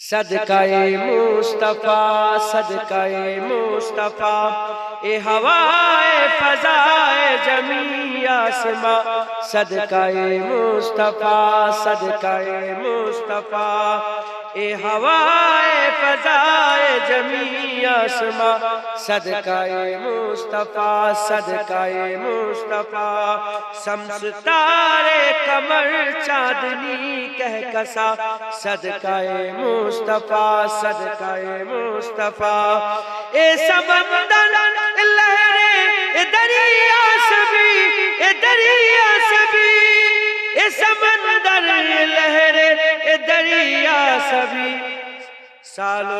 صدقائے مصطفیٰ صدقائے مصطفیٰ اے ہوائے فضائے جمی آسما صدقائے مصطفیٰ صدقائے مصطفیٰ ए हवाए फजाए जमी आसमा। सदकाए मुस्तफ़ा सदकाए मुस्तफ़ा। तारे कमर चांदनी कह कसा। सदकाए मुस्तफ़ा सदकाए मुस्तफ़ा। ए समंदर लहरे दरिया सभी, ए दरिया सभी। ए समंदर लहरे दरिया सालो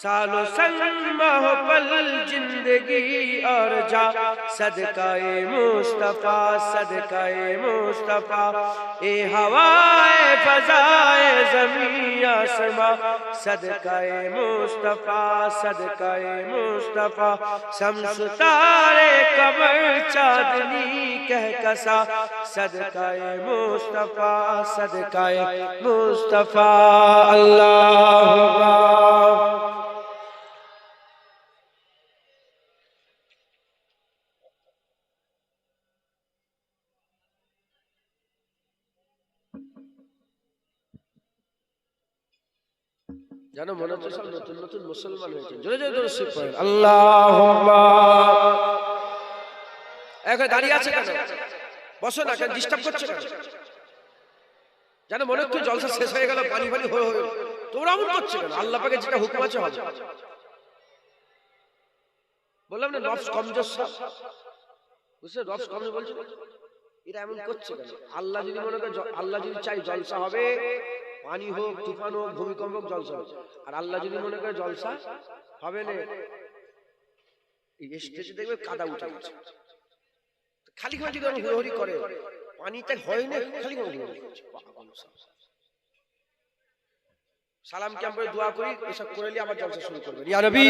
سالو و مہو پل زندگی اور جا صدقہ مصطفیٰ صدقہ مصطفیٰ۔ اے ہوائے فضائے زمین آسما صدقہ مصطفیٰ صدقہ مصطفیٰ۔ سمس تارے چادنی چاندنی کہہ کسا صدقہ مصطفیٰ صدقہ مصطفیٰ۔ اللہ যেন মনে হচ্ছে সব নতুন নতুন মুসলমান হয়েছে। জোরে জোরে জোরে শিব আল্লাহ এখন দাঁড়িয়ে আছে কেন? বসো না কেন? ডিস্টার্ব করছে কেন? যেন মনে হচ্ছে জলসা শেষ হয়ে গেল পানি পানি হয়ে হয়ে তোমরা এমন করছে কেন? আল্লাহ পাকে যেটা হুকুম আছে হবে। বললাম না নফস কমজোর বুঝছ নফস কমজোর বলছো এরা এমন করছে কেন? আল্লাহ যদি মনে করে আল্লাহ যদি চাই জলসা হবে পানি হোক, তুফান হোক, ভূমিকম্প হোক, জলসা আর আল্লাহ যদি মনে করে জলসা, হবে না। স্টেজে দেখবে কাদা উঠে গেছে। খালি খালি যদি হুড়োহুড়ি করে। পানিতে হয় না, খালি খালি হুড়োহুড়ি করছে। পাগল সব। সালাম কি আমরা দোয়া করি, এসব করে নিয়ে আবার জলসা শুরু নবী!